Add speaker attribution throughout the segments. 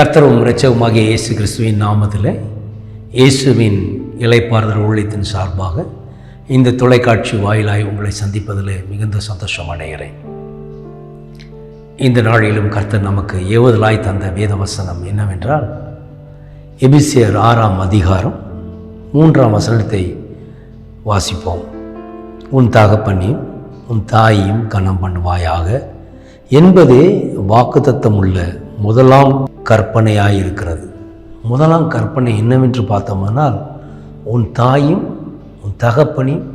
Speaker 1: கர்த்தரும் இரட்சகமாகிய இயேசு கிறிஸ்துவின் நாமத்தில் இயேசுவின் இலைப்பாறுதல் ஊழியத்தின் சார்பாக இந்த தொலைக்காட்சி வாயிலாய் உங்களை சந்திப்பதில் மிகுந்த சந்தோஷம் அடைகிறேன். இந்த நாளிலும் கர்த்தர் நமக்கு ஏவுதலாய் தந்த வேத வசனம் என்னவென்றால் எபிசியர் ஆறாம் அதிகாரம் மூன்றாம் வசனத்தை வாசிப்போம். உன் தகப்பனையும் உன் தாயையும் கனம் பண்ணுவாயாக என்பதே வாக்குத்தத்தம் உள்ள முதலாம் கற்பனையாயிருக்கிறது. முதலாம் கற்பனை என்னவென்று பார்த்தோமானால் உன் தாயும் உன் தகப்பனையும்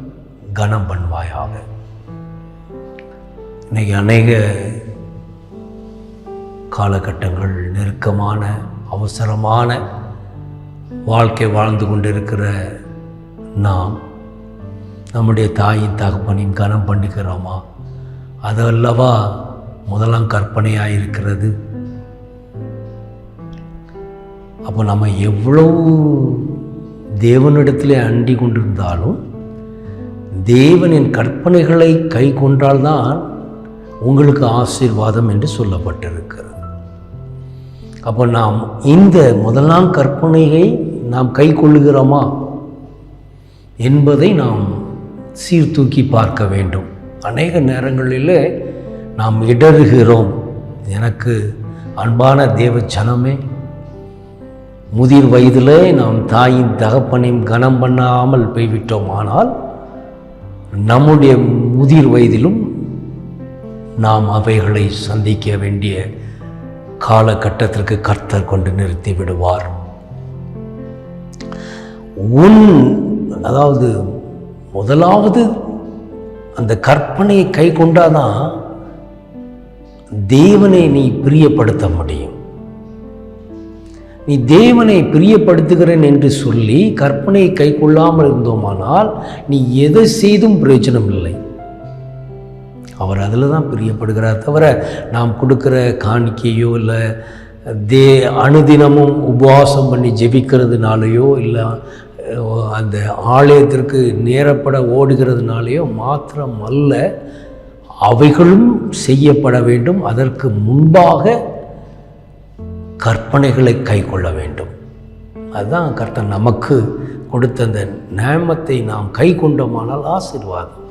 Speaker 1: கனம் பண்ணுவாயாக. இன்னைக்கு அநேக காலகட்டங்கள் நெருக்கமான அவசரமான வாழ்க்கை வாழ்ந்து கொண்டிருக்கிற நாம் நம்முடைய தாயின் தகப்பனையும் கனம் பண்ணிக்கிறோமா? அது அல்லவா முதலாம் கற்பனையாக இருக்கிறது அப்போ நம்ம எவ்வளவு தேவனிடத்திலே அண்டி கொண்டிருந்தாலும் தேவனின் கற்பனைகளை கை கொண்டால்தான் உங்களுக்கு ஆசீர்வாதம் என்று சொல்லப்பட்டிருக்கிறது. அப்போ நாம் இந்த முதலாம் கற்பனையை நாம் கை கொள்ளுகிறோமா என்பதை நாம் சீர்தூக்கி பார்க்க வேண்டும். அநேக நேரங்களில் நாம் இடறுகிறோம். எனக்கு அன்பான தேவ ஜனமே முதிர் வயதிலே நாம் தாயின் தகப்பனையும் கனம் பண்ணாமல் போய்விட்டோம். ஆனால் நம்முடைய முதிர் வயதிலும் நாம் அவைகளை சந்திக்க வேண்டிய காலகட்டத்திற்கு கர்த்தர் கொண்டு நிறுத்தி விடுவார். உன் அதாவது முதலாவது அந்த கற்பனையை கை கொண்டாதான் தேவனை நீ பிரியப்படுத்த முடியும். நீ தேவனை பிரியப்படுத்துகிறேன் என்று சொல்லி கற்பனையை கை கொள்ளாமல் இருந்தோமானால் நீ எதை செய்தும் பிரயோஜனம் இல்லை அவர் அதில் தான் பிரியப்படுகிறார் தவிர நாம் கொடுக்குற காணிக்கையோ இல்லை தே அனுதினமும் உபவாசம் பண்ணி ஜெபிக்கிறதுனாலையோ இல்லை அந்த ஆலயத்திற்கு நேரப்பட ஓடுகிறதுனாலையோ மாத்திரம் அல்ல அவைகளும் செய்யப்பட வேண்டும். அதற்கு முன்பாக கற்பனைகளை கை கொள்ள வேண்டும். அதுதான் கர்த்தன் நமக்கு கொடுத்த அந்த நேமத்தை நாம் கை கொண்டோமானால் ஆசீர்வாதம்.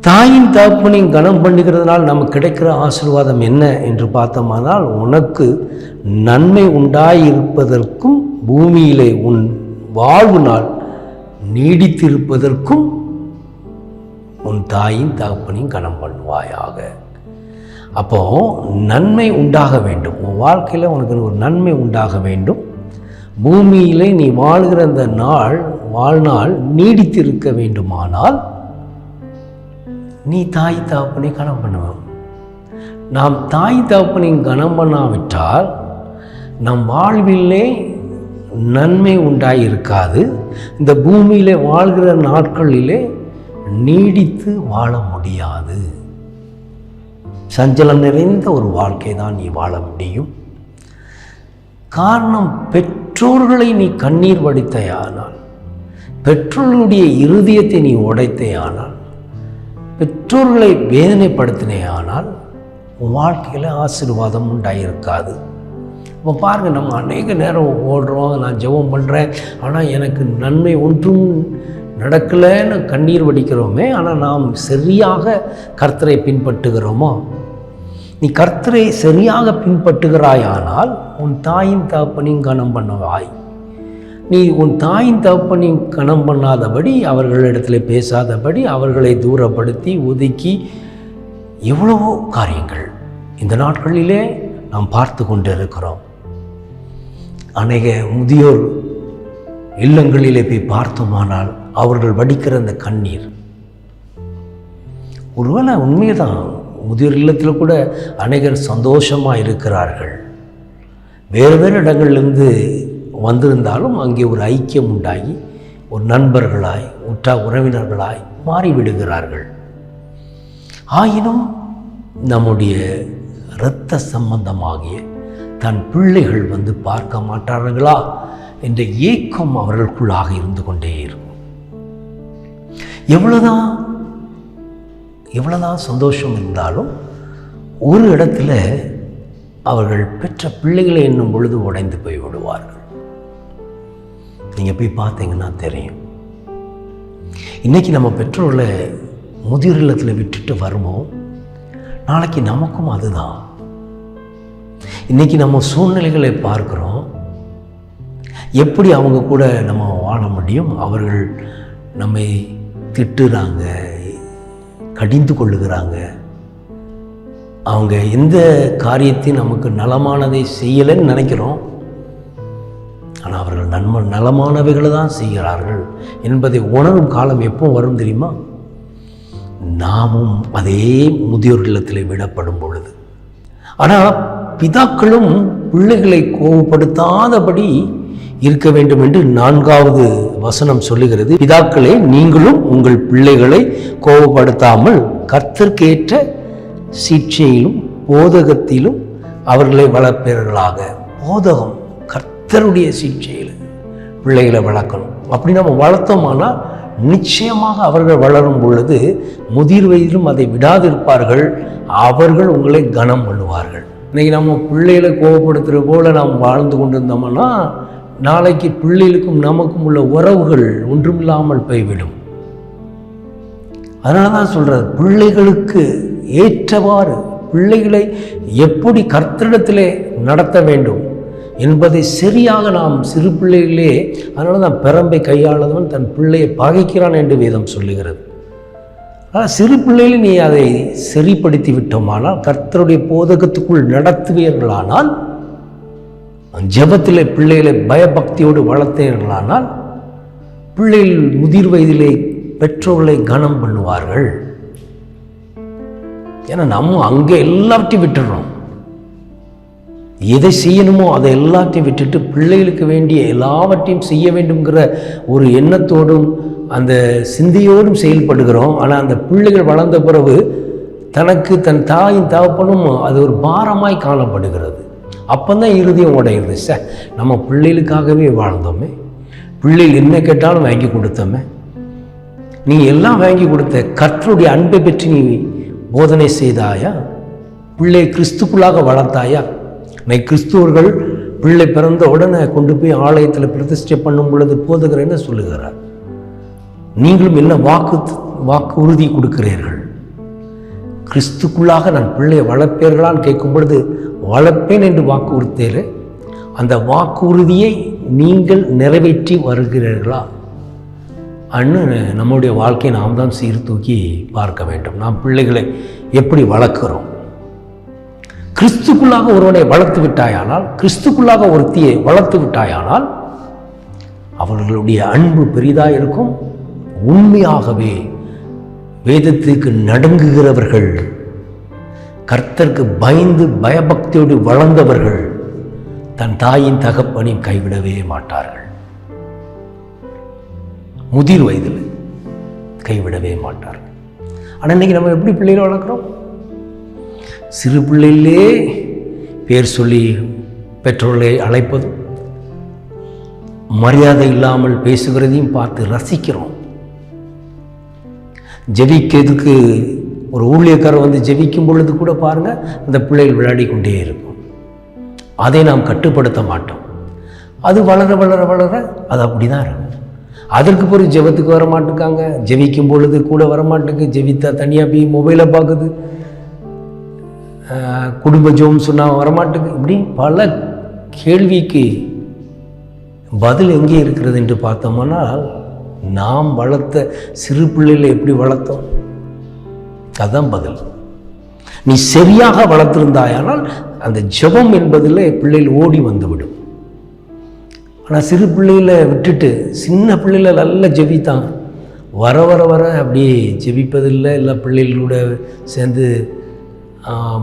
Speaker 1: தாயின் தகப்பனையும் கனம் பண்ணுகிறதுனால் நமக்கு கிடைக்கிற ஆசீர்வாதம் என்ன என்று பார்த்தோமானால் உனக்கு நன்மை உண்டாயிருப்பதற்கும் பூமியிலே உன் வாழ்வு நாள் நீடித்திருப்பதற்கும் உன் தாயின் தகப்பனையும் கனம் பண்ணுவாயாக. அப்போது நன்மை உண்டாக வேண்டும். உன் வாழ்க்கையில் உனக்கு ஒரு நன்மை உண்டாக வேண்டும். பூமியிலே நீ வாழ்கிற அந்த நாள் வாழ்நாள் நீடித்திருக்க வேண்டுமானால் நீ தாய் தகப்பனை கனம் பண்ணுவோம் நாம் தாய் தகப்பனையும் கனம் பண்ணாவிட்டால் நம் வாழ்விலே நன்மை உண்டாயிருக்காது. இந்த பூமியிலே வாழ்கிற நாட்களிலே நீடித்து வாழ முடியாது. சஞ்சலம் நிறைந்த ஒரு வாழ்க்கை தான் நீ வாழ முடியும். காரணம் பெற்றோர்களை நீ கண்ணீர் வடித்தையானால் பெற்றோர்களுடைய இருதயத்தை நீ உடைத்தேயானால் பெற்றோர்களை வேதனைப்படுத்தினேயானால் உன் வாழ்க்கையில் ஆசீர்வாதம் உண்டாயிருக்காது. இப்போ பாருங்கள் நம்ம அநேக நேரம் ஓடுறோம் நான் ஜெபம் பண்ணுறேன் ஆனால் எனக்கு நன்மை ஒன்றும் நடக்கலைன்னு கண்ணீர் வடிக்கிறோமே ஆனால் நாம் சரியாக கர்த்தரை பின்பற்றுகிறோமோ? நீ கர்த்தரை சரியாக பின்பற்றுகிறாயானால் உன் தாயின் தகப்பனையும் கனம் பண்ணுவாய். நீ உன் தாயின் தகப்பனையும் கனம் பண்ணாதபடி அவர்களிடத்தில் பேசாதபடி அவர்களை தூரப்படுத்தி ஒதுக்கி எவ்வளவோ காரியங்கள் இந்த நாட்களிலே நாம் பார்த்து கொண்டு இருக்கிறோம் அநேக முதியோர் இல்லங்களிலே போய் பார்த்தோமானால் அவர்கள் வடிக்கிற அந்த கண்ணீர். ஒருவேளை உண்மைதான். முதியோர் இல்லத்தில் கூட அநேகர் சந்தோஷமாக இருக்கிறார்கள். வேறு வேறு இடங்கள்லேருந்து வந்திருந்தாலும் அங்கே ஒரு ஐக்கியம் உண்டாகி ஒரு நண்பர்களாய் உற்றா உறவினர்களாய் மாறிவிடுகிறார்கள். ஆயினும் நம்முடைய இரத்த சம்பந்தமாகிய தன் பிள்ளைகள் வந்து பார்க்க மாட்டார்களா என்ற ஏக்கம் அவர்களுக்குள்ளாக இருந்து கொண்டே இருக்கும். எவ்வளோதான் எவ்வளோதான் சந்தோஷம் இருந்தாலும் ஒரு இடத்துல அவர்கள் பெற்ற பிள்ளைகளை என்னும் பொழுது உடைந்து போய் விடுவார்கள். நீங்கள் போய் பார்த்தீங்கன்னா தெரியும். இன்றைக்கி நம்ம பெற்றோர்களை முதியோர் இல்லத்தில் விட்டுட்டு வருவோம். நாளைக்கு நமக்கும் அதுதான். இன்றைக்கி நம்ம சூழ்நிலைகளை பார்க்குறோம். எப்படி அவங்க கூட நம்ம வாழ முடியும்? அவர்கள் நம்மை திட்டுறாங்க. கடிந்து கொள்ளுகிறாங்க அவங்க எந்த காரியத்தையும் நமக்கு நலமானதை செய்யலைன்னு நினைக்கிறோம். ஆனால் அவர்கள் நன்ம நலமானவைகளை தான் செய்கிறார்கள் என்பதை உணரும் காலம் எப்போ வரும் தெரியுமா? நாமும் அதே முதியோர் இல்லத்தில் விடப்படும் பொழுது. ஆனால் பிதாக்களும் பிள்ளைகளை கோபப்படுத்தாதபடி இருக்க வேண்டும் என்று நான்காவது வசனம் சொல்லுகிறது. பிதாக்களே நீங்களும் உங்கள் பிள்ளைகளை கோபப்படுத்தாமல் கர்த்தர்க்கேற்ற சிகிச்சையிலும் போதகத்திலும் அவர்களை வளர்ப்பீர்களாக. போதகம் கர்த்தருடைய சிகிச்சையில் பிள்ளைகளை வளர்க்கணும். அப்படி நம்ம வளர்த்தோமானா நிச்சயமாக அவர்கள் வளரும் பொழுது முதிர் வயதிலும் அதை விடாதிருப்பார்கள். அவர்கள் உங்களை கனம் பண்ணுவார்கள். இன்னைக்கு நம்ம பிள்ளைகளை கோபப்படுத்துகிற போல நாம் வாழ்ந்து கொண்டிருந்தோம்னா நாளைக்கு பிள்ளைகளுக்கும் நமக்கும் உள்ள உறவுகள் ஒன்றுமில்லாமல் போய்விடும். அதனால தான் சொல்கிறது பிள்ளைகளுக்கு ஏற்றவாறு பிள்ளைகளை எப்படி கர்த்தரிடத்திலே நடத்த வேண்டும் என்பதை சரியாக நாம் சிறு பிள்ளைகளே அதனால தான் பெரம்பை கையாளதவன் தன் பிள்ளையை பகைக்கிறான் என்று வேதம் சொல்லுகிறது. ஆனால் சிறு பிள்ளையில் நீ அதை சரிப்படுத்தி விட்டோமானால் கர்த்தருடைய போதகத்துக்குள் நடத்துவீர்களானால் ஜபத்தில் பிள்ளைகளை பயபக்தியோடு வளர்த்தீர்களானால் பிள்ளைகள் முதிர் வயதிலே பெற்றோர்களை கனம் பண்ணுவார்கள். ஏன்னா நம்ம அங்கே எல்லாத்தையும் விட்டுடுறோம். எதை செய்யணுமோ அதை எல்லாத்தையும் விட்டுட்டு பிள்ளைகளுக்கு வேண்டிய எல்லாவற்றையும் செய்ய வேண்டும்ங்கிற ஒரு எண்ணத்தோடும் அந்த சிந்தையோடும் செயல்படுகிறோம். ஆனால் அந்த பிள்ளைகள் வளர்ந்த பிறகு தனக்கு தன் தாயின் தகப்பனும் அது ஒரு பாரமாய் காணப்படுகிறது. அப்போ தான் இறுதியும் உடையுது சார் நம்ம பிள்ளைகளுக்காகவே வாழ்ந்தோமே. பிள்ளைகள் என்ன கேட்டாலும் வாங்கி கொடுத்தோமே. நீ எல்லாம் வாங்கி கொடுத்த கர்த்தருடைய அன்பை பற்றி நீ போதனை செய்தாயா? பிள்ளை கிறிஸ்துக்குள்ளாக வளர்த்தாயா? நீ கிறிஸ்துவர்கள் பிள்ளை பிறந்த உடனே கொண்டு போய் ஆலயத்தில் பிரதிஷ்டை பண்ணும் பொழுது போதுகிறேன்னு சொல்லுகிறார்? நீங்களும் என்ன வாக்கு வாக்கு உறுதி கொடுக்கிறீர்கள்? கிறிஸ்துக்குள்ளாக நான் பிள்ளையை வளர்ப்பீர்களான்னு கேட்கும் பொழுது வளர்ப்பேன் என்று வாக்குறுத்தேரு அந்த வாக்குறுதியை நீங்கள் நிறைவேற்றி வருகிறீர்களா? அன்னு நம்முடைய வாழ்க்கையை நாம் தான் சீர்தூக்கி பார்க்க வேண்டும். நாம் பிள்ளைகளை எப்படி வளர்க்குறோம்? கிறிஸ்துக்குள்ளாக ஒருவனை வளர்த்து விட்டாயானால் கிறிஸ்துக்குள்ளாக ஒருத்தியை வளர்த்து விட்டாயானால் அவர்களுடைய அன்பு பெரிதாக இருக்கும். உண்மையாகவே வேதத்துக்கு நடுங்குகிறவர்கள் கர்த்தருக்கு பயந்து பயபக்தியோடு வளர்ந்தவர்கள் தன் தாயின் தகப்பனையும் கைவிடவே மாட்டார்கள். முதிர் வயதில் கைவிடவே மாட்டார்கள். ஆனால் இன்றைக்கி நம்ம எப்படி பிள்ளைகளை வளர்க்குறோம்? சிறு பிள்ளையிலே பேர் சொல்லி பெற்றோர்களை அழைப்பதும் மரியாதை இல்லாமல் பேசுகிறதையும் பார்த்து ரசிக்கிறோம். ஜெபிக்கிறதுக்கு ஒரு ஊழியக்காரர் வந்து ஜெபிக்கும் பொழுது கூட பாருங்கள் அந்த பிள்ளைகள் விளையாடி கொண்டே இருக்கும். அதை நாம் கட்டுப்படுத்த மாட்டோம். அது வளர வளர வளர அது அப்படி தான் இருக்கும். அதற்கு பிறகு ஜெபத்துக்கு வர மாட்டேங்காங்க ஜெபிக்கும் பொழுது கூட வர மாட்டேங்கு ஜெபித்தா தனியாக போய் மொபைலை பார்க்குது. குடும்ப ஜோம் சொன்னால் வரமாட்டேங்க இப்படி பல கேள்விக்கு பதில் எங்கே இருக்கிறது என்று பார்த்தோம்னால் நாம் வளர்த்த சிறு பிள்ளைகளை எப்படி வளர்த்தோம்? அதுதான் பதில். நீ சரியாக வளர்த்திருந்தாயானால் அந்த ஜெபம் என்பதில் பிள்ளைகள் ஓடி வந்துவிடும். ஆனால் சிறு பிள்ளையில் விட்டுட்டு சின்ன பிள்ளையில நல்லா ஜெபித்தான். வர வர வர அப்படியே ஜெபிப்பதில்லை. எல்லா பிள்ளைகளோட சேர்ந்து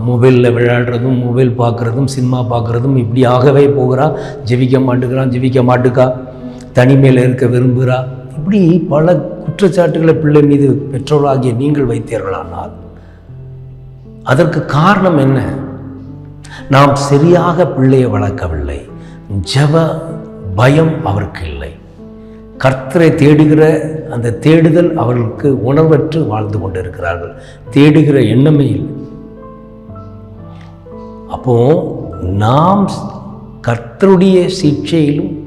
Speaker 1: மொபைலில் விளையாடுறதும் மொபைல் பார்க்குறதும் சினிமா பார்க்குறதும் இப்படி ஆகவே போகிறா. ஜெபிக்க மாட்டுக்கிறான் ஜெபிக்க மாட்டுக்கா. தனிமையில் இருக்க விரும்புகிறா. இப்படி பல குற்றச்சாட்டுகளை பிள்ளை மீது பெற்றோராகிய நீங்கள் வைத்தீர்களானால் அதற்கு காரணம் என்ன? நாம் சரியாக பிள்ளையை வளர்க்கவில்லை. ஜப பயம் அவருக்கு இல்லை. கர்த்தரை தேடுகிற அந்த தேடுதல் அவர்களுக்கு உணர்வற்று வாழ்ந்து கொண்டிருக்கிறார்கள். தேடுகிற எண்ணமே இல்லை. அப்போ நாம் கர்த்தருடைய சிக்ஷையிலும்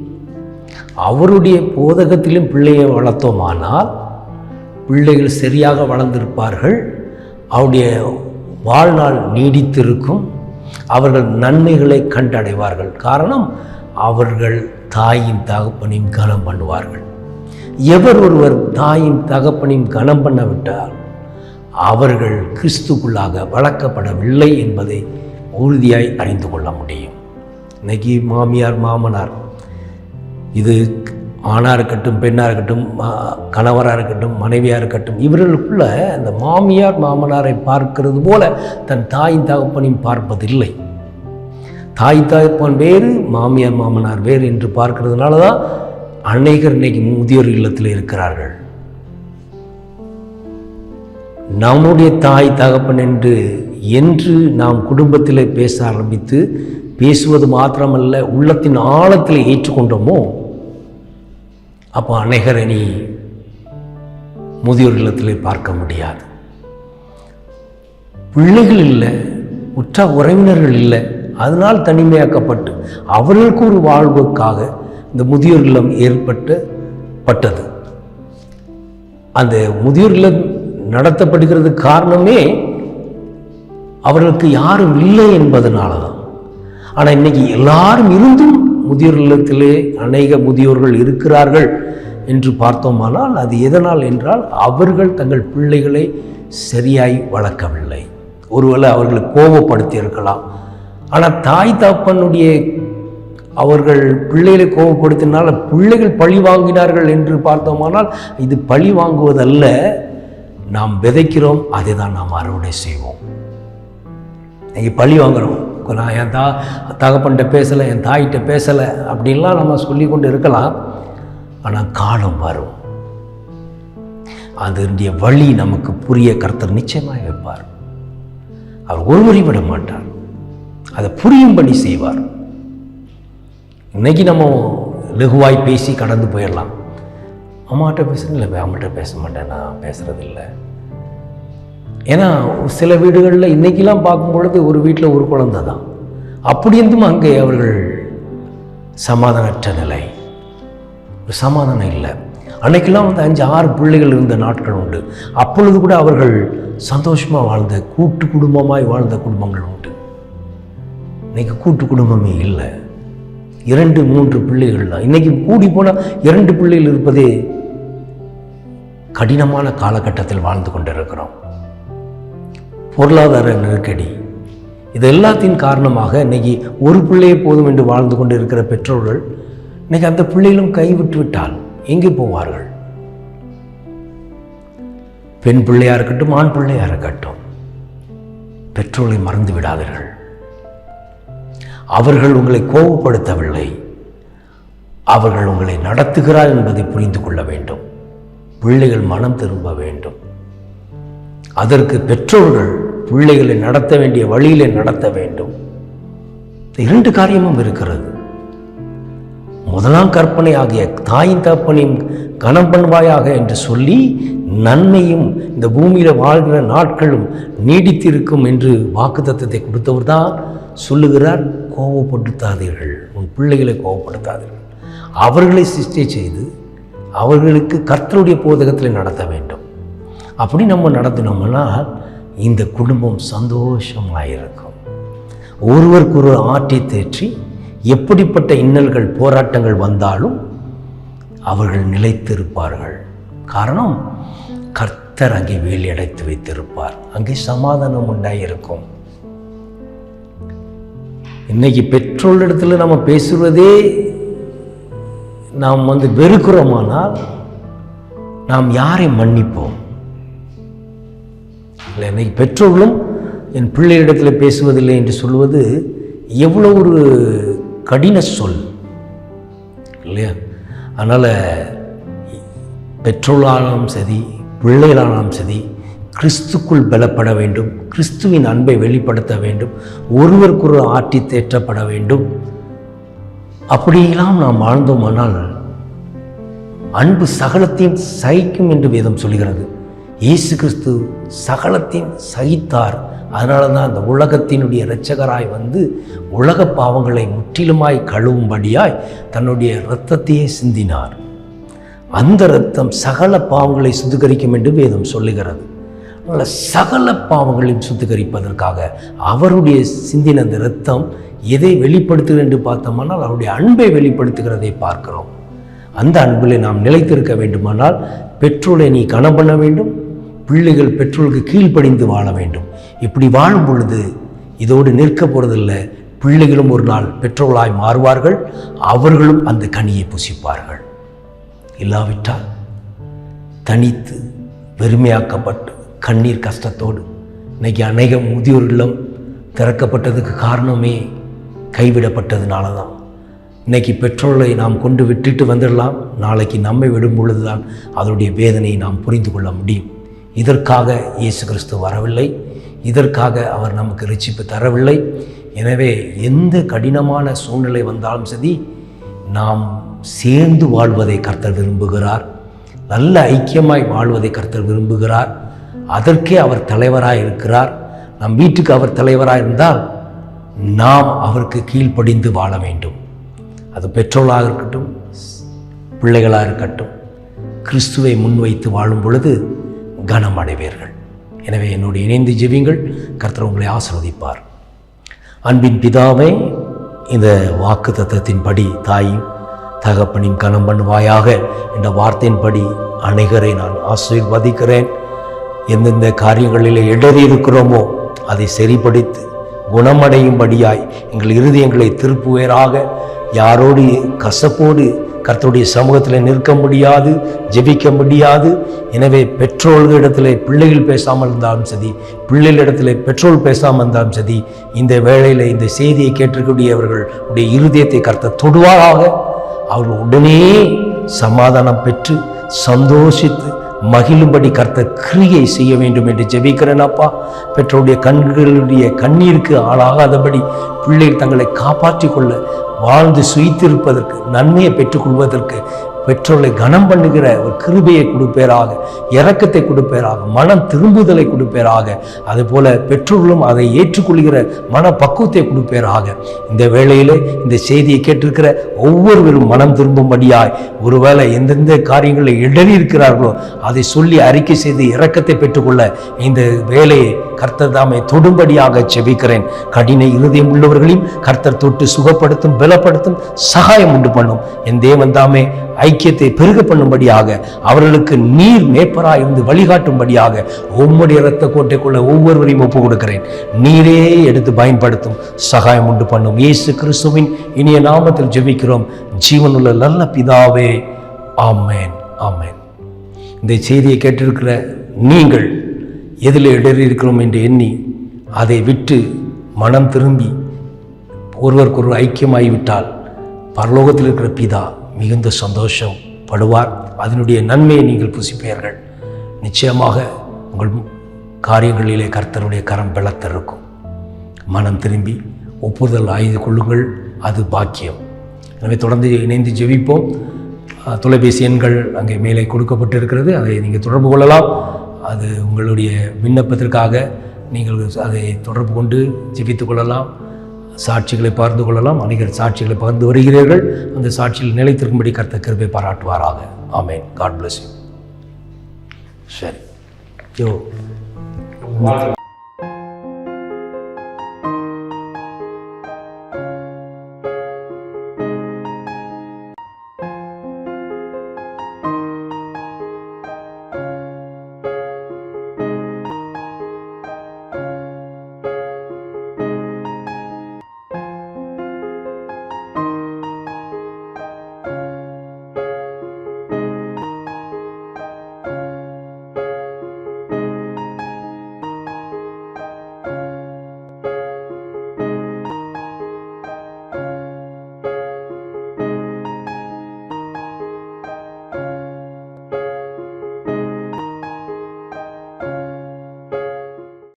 Speaker 1: அவருடைய போதகத்திலும் பிள்ளையை வளர்த்தோமானால் பிள்ளைகள் சரியாக வளர்ந்திருப்பார்கள். அவருடைய வாழ்நாள் நீடித்திருக்கும். அவர்கள் நன்மைகளை கண்டடைவார்கள். காரணம் அவர்கள் தாயின் தகப்பனையும் கனம் பண்ணுவார்கள். எவர் ஒருவர் தாயின் தகப்பனையும் கனம் பண்ணவிட்டால் அவர்கள் கிறிஸ்துக்குள்ளாக வளர்க்கப்படவில்லை என்பதை உறுதியாய் அறிந்து கொள்ள முடியும். இன்னைக்கு மாமியார் மாமனார் இது ஆணாக இருக்கட்டும் பெண்ணாக இருக்கட்டும் கணவராக இருக்கட்டும் மனைவியாக இருக்கட்டும் இவர்களுக்குள்ள அந்த மாமியார் மாமனாரை பார்க்கிறது போல தன் தாயின் தகப்பனையும் பார்ப்பதில்லை. தாய் தகப்பன் வேறு மாமியார் மாமனார் வேறு என்று பார்க்கிறதுனால தான் அநேகர் இன்னைக்கு முதியோர் இல்லத்தில் இருக்கிறார்கள். நம்முடைய தாய் தகப்பன் என்று என்று நாம் குடும்பத்தில் பேச ஆரம்பித்து பேசுவது மாத்திரமல்ல உள்ளத்தின் ஆழத்தில் ஏற்றுக்கொண்டோமோ அப்போ அநேகரை நீ முதியோர் இல்லத்திலே பார்க்க முடியாது. பிள்ளைகள் இல்லை உற்ற உறவினர்கள் இல்லை அதனால் தனிமையாக்கப்பட்டு அவர்களுக்கு ஒரு வாழ்வுக்காக இந்த முதியோர் இல்லம் ஏற்பட்டு பட்டது அந்த முதியோர் இல்லம் நடத்தப்படுகிறது காரணமே அவர்களுக்கு யாரும் இல்லை என்பதனால தான் ஆனால் இன்னைக்கு எல்லாரும் இருந்தும் முதியோர் இல்லத்திலே அநேக முதியோர்கள் இருக்கிறார்கள் என்று பார்த்தோமானால் அது எதனால் என்றால் அவர்கள் தங்கள் பிள்ளைகளை சரியாய் வளர்க்கவில்லை. ஒருவேளை அவர்களை கோபப்படுத்தி இருக்கலாம் ஆனால் தாய் தாப்பனுடைய அவர்கள் பிள்ளைகளை கோபப்படுத்தினால பிள்ளைகள் பழி வாங்கினார்கள் என்று பார்த்தோமானால் இது பழி வாங்குவதல்ல. நாம் விதைக்கிறோம் அதை தான் நாம் அறுவடை செய்வோம். நீங்கள் பழி வாங்குகிறோம் நான் என் தா தகப்பன்கிட்ட பேசலை என் தாயிட்ட பேசலை அப்படின்லாம் நம்ம சொல்லி கொண்டு இருக்கலாம். ஆனால் காலம் வரும். அதனுடைய வழி நமக்கு புரிய கர்த்தர் நிச்சயமாக வைப்பார். அவர் ஒருவரை விட மாட்டார். அதை புரியும்படி செய்வார். இன்னைக்கு நம்ம லெகுவாய் பேசி கடந்து போயிடலாம். அம்மாட்ட பேசுகிறேன் இல்லை அம்மாட்ட பேச மாட்டேன் நான் பேசுறது இல்லை ஏன்னா சில வீடுகளில் இன்னைக்கெல்லாம் பார்க்கும் பொழுது ஒரு வீட்டில் ஒரு குழந்தை தான். அப்படி இருந்தும் அங்கே அவர்கள் சமாதானற்ற நிலை. ஒரு சமாதானம் இல்லை. அன்னைக்கெல்லாம் வந்து அஞ்சு ஆறு பிள்ளைகள் இருந்த நாட்கள் உண்டு. அப்பொழுது கூட அவர்கள் சந்தோஷமாக வாழ்ந்த கூட்டு குடும்பமாய் வாழ்ந்த குடும்பங்கள் உண்டு. இன்னைக்கு கூட்டு குடும்பமே இல்லை. இரண்டு மூன்று பிள்ளைகள் தான். இன்றைக்கி கூடி போனால் இரண்டு பிள்ளைகள் இருப்பதே கடினமான காலகட்டத்தில் வாழ்ந்து கொண்டிருக்கிறோம். பொருளாதார நெருக்கடி. இது எல்லாத்தின் காரணமாக இன்னைக்கு ஒரு பிள்ளையே போதும் என்று வாழ்ந்து கொண்டு இருக்கிற பெற்றோர்கள் இன்னைக்கு அந்த பிள்ளைகளும் கைவிட்டு விட்டால் எங்கே போவார்கள்? பெண் பிள்ளையாக இருக்கட்டும் ஆண் பிள்ளையாக இருக்கட்டும் பெற்றோரை மறந்து விடாதீர்கள். அவர்கள் உங்களை கோபப்படுத்தவில்லை. அவர்கள் உங்களை நடத்துகிறார் என்பதை புரிந்து கொள்ள வேண்டும். பிள்ளைகள் மனம் திரும்ப வேண்டும். அதற்கு பெற்றோர்கள் பிள்ளைகளை நடத்த வேண்டிய வழியிலே நடத்த வேண்டும். இரண்டு காரியமும் இருக்கிறது. முதலாம் கற்பனை ஆகிய தாயின் தப்பனையும் கனம் பண்ணுவாயாக என்று சொல்லி நன்மையும் இந்த பூமியில் வாழ்கிற நாட்களும் நீடித்திருக்கும் என்று வாக்குத்தத்தை கொடுத்தவர் தான் சொல்லுகிறார் கோபப்படுத்தாதீர்கள் உன் பிள்ளைகளை கோபப்படுத்தாதீர்கள் அவர்களை சிஷ்டை செய்து அவர்களுக்கு கர்த்தருடைய போதகத்தில் நடத்த வேண்டும். அப்படி நம்ம நடத்தினோம்னால் இந்த குடும்பம் சந்தோஷமாயிருக்கும். ஒருவருக்கு ஒரு ஆற்றி தேற்றி எப்படிப்பட்ட இன்னல்கள் போராட்டங்கள் வந்தாலும் அவர்கள் நிலைத்திருப்பார்கள். காரணம் கர்த்தர் அங்கே வேலி அடைத்து வைத்திருப்பார். அங்கே சமாதானம் உண்டாயிருக்கும். இன்னைக்கு இடத்துல நம்ம பேசுவதே நாம் வந்து வெறுக்கிறோமானால் நாம் யாரை மன்னிப்போம்? இல்லை இன்னைக்கு பெற்றோர்களும் என் பிள்ளையிடத்தில் பேசுவதில்லை என்று சொல்வது எவ்வளோ ஒரு கடின சொல் இல்லையா? அதனால் பெற்றோர்களானாலும் சரி பிள்ளைகளானாலும் சரி கிறிஸ்துக்குள் பலப்பட வேண்டும் கிறிஸ்துவின் அன்பை வெளிப்படுத்த வேண்டும் ஒருவருக்கொரு ஆட்டி தேற்றப்பட வேண்டும். அப்படியெல்லாம் நாம் வாழ்ந்தோமானால் அன்பு சகலத்தையும் சகிக்கும் என்று வேதம் சொல்கிறது இயேசு கிறிஸ்து சகலத்தின் சகித்தார். அதனால தான் அந்த உலகத்தினுடைய இரட்சகராய் வந்து உலக பாவங்களை முற்றிலுமாய் கழுவும்படியாய் தன்னுடைய இரத்தத்தையே சிந்தினார். அந்த இரத்தம் சகல பாவங்களை சுத்திகரிக்கும் என்று வேதம் சொல்லுகிறது. அதனால் சகல பாவங்களையும் சுத்திகரிப்பதற்காக அவருடைய சிந்தின அந்த இரத்தம் எதை வெளிப்படுத்துகிறது என்று பார்த்தோமானால் அவருடைய அன்பை வெளிப்படுத்துகிறதை பார்க்கிறோம். அந்த அன்பில் நாம் நிலைத்திருக்க வேண்டுமானால் பெற்றோரை நீ கனம் பண்ண வேண்டும் பிள்ளைகள் பெற்றோருக்கு கீழ்ப்படிந்து வாழ வேண்டும். இப்படி வாழும் பொழுது இதோடு நிற்க போகிறதில்லை பிள்ளைகளும் ஒரு நாள் பெற்றோர்களாய் மாறுவார்கள். அவர்களும் அந்த கனியை புசிப்பார்கள். இல்லாவிட்டால் தனித்து வெறுமையாக்கப்பட்டு கண்ணீர் கஷ்டத்தோடு இன்னைக்கு அநேக முதியோர் இல்லம் திறக்கப்பட்டதுக்கு காரணமே கைவிடப்பட்டதுனால தான் இன்னைக்கு பெற்றோரை நாம் கொண்டு விட்டுட்டு வந்துடலாம். நாளைக்கு நம்மை விடும் பொழுதுதான் அதனுடைய வேதனையை நாம் புரிந்து கொள்ள முடியும். இதற்காக இயேசு கிறிஸ்து வரவில்லை. இதற்காக அவர் நமக்கு ரிச்சிப்பு தரவில்லை. எனவே எந்த கடினமான சூழ்நிலை வந்தாலும் சரி நாம் சேர்ந்து வாழ்வதை கர்த்தர் விரும்புகிறார். நல்ல ஐக்கியமாய் வாழ்வதை கர்த்தர் விரும்புகிறார். அதற்கே அவர் தலைவராக இருக்கிறார். நம் வீட்டுக்கு அவர் தலைவராக இருந்தால் நாம் அவருக்கு கீழ்ப்படிந்து வாழ வேண்டும். அது பெற்றோர்களாக இருக்கட்டும் பிள்ளைகளாக இருக்கட்டும் கிறிஸ்துவை முன்வைத்து வாழும் பொழுது கனம் அடைவீர்கள் எனவே என்னோடு இணைந்து ஜெபிங்கள் கர்த்தர் உங்களை ஆசிர்வதிப்பார். அன்பின் பிதாவே இந்த வாக்கு தத்தத்தின்படி தாயும் தகப்பனின் கனம் பண்ணுவாயாக. என்ற வார்த்தையின்படி அனைகரை நான் ஆசீர்வதிக்கிறேன். எந்தெந்த காரியங்களில் இடறி இருக்கிறோமோ அதை சரிப்படுத்தி குணமடையும்படியாய் எங்கள் இருதயங்களை திருப்புவேராக. யாரோடு கசப்போடு கர்த்தருடைய சமூகத்தில் நிற்க முடியாது ஜெபிக்க முடியாது. எனவே பெற்றோர்கள் இடத்துல பிள்ளைகள் பேசாமல் இருந்தாலும் சரி பிள்ளைகளிடத்தில் பெற்றோர் பேசாமல் இருந்தாலும் சரி இந்த வேளையில் இந்த செய்தியை கேட்டிருக்கக்கூடியவர்கள் உடைய இருதயத்தை கர்த்த தொடுவாராக. அவர்கள் உடனே சமாதானம் பெற்று சந்தோஷித்து மகிழும்படி கர்த்த கிரியை செய்ய வேண்டும் என்று ஜெபிக்கிறேன் அப்பா. பெற்றோருடைய கண்களுடைய கண்ணீருக்கு ஆளாகாதபடி பிள்ளைகள் தங்களை காப்பாற்றிக் கொள்ள வாழ்ந்து சுயித்திருப்பதற்கு நன்மையை பெற்றுக்கொள்வதற்கு பெற்றோர்களை கனம் பண்ணுகிற ஒரு கிருபையை கொடுப்பேராக இறக்கத்தை கொடுப்பேராக மனம் திரும்புதலை கொடுப்பேராக அதுபோல பெற்றோர்களும் அதை ஏற்றுக்கொள்கிற மன பக்குவத்தை கொடுப்பேராக. இந்த வேளையிலே இந்த செய்தியை கேட்டிருக்கிற ஒவ்வொருவரும் மனம் திரும்பும்படியாய் ஒருவேளை எந்தெந்த காரியங்களில் இடறி இருக்கிறார்களோ அதை சொல்லி அறிக்கை செய்து இறக்கத்தை பெற்றுக்கொள்ள இந்த வேலையை கர்த்தர் தாமை தொடும்படியாக செபிக்கிறேன் கடின இருதயம் உள்ளவர்களையும் கர்த்தர் தொட்டு சுகப்படுத்தும் பலப்படுத்தும் சகாயம் உண்டு பண்ணும். என் தேவன் தாமே ஐக்கியத்தை பெருக பண்ணும்படியாக அவர்களுக்கு நீர் மேப்பராக இருந்து வழிகாட்டும்படியாக உம்முடைய இரத்த கோட்டைக்குள்ள ஒவ்வொருவரையும் ஒப்பு கொடுக்கிறேன் நீரே எடுத்து பயன்படுத்தும் சகாயம் உண்டு பண்ணும். இயேசு கிறிஸ்துவின் இனிய நாமத்தில் ஜெபிக்கிறோம். ஜீவனுள்ள நல்ல பிதாவே ஆமேன் ஆமேன். இந்த செய்தியை கேட்டிருக்கிற நீங்கள் எதில் இடறி இருக்கிறோம் என்று எண்ணி அதை விட்டு மனம் திரும்பி ஒருவருக்கொருவர் ஐக்கியமாகிவிட்டால் பரலோகத்தில் இருக்கிற பிதா மிகுந்த சந்தோஷம் படுவார். அதனுடைய நன்மையை நீங்கள் புசிப்பீர்கள். நிச்சயமாக உங்கள் காரியங்களிலே கர்த்தருடைய கரம் பலத்திருக்கும் மனம் திரும்பி ஒப்புதல் ஆய்ந்து கொள்ளுங்கள். அது பாக்கியம். எனவே தொடர்ந்து இணைந்து ஜெபிப்போம். தொலைபேசி எண்கள் அங்கே மேலே கொடுக்கப்பட்டிருக்கிறது. அதை நீங்கள் தொடர்பு கொள்ளலாம். அது உங்களுடைய விண்ணப்பத்திற்காக நீங்கள் அதை தொடர்பு கொண்டு ஜெபித்து கொள்ளலாம். சாட்சிகளை பகிர்ந்து கொள்ளலாம். அநேகர் சாட்சிகளை பகிர்ந்து வருகிறீர்கள். அந்த சாட்சியில் நிலைத்திருக்கும்படி கர்த்த கிருபை பாராட்டுவாராக. ஆமென். காட் பிளஸ் யூ சரி. யோ.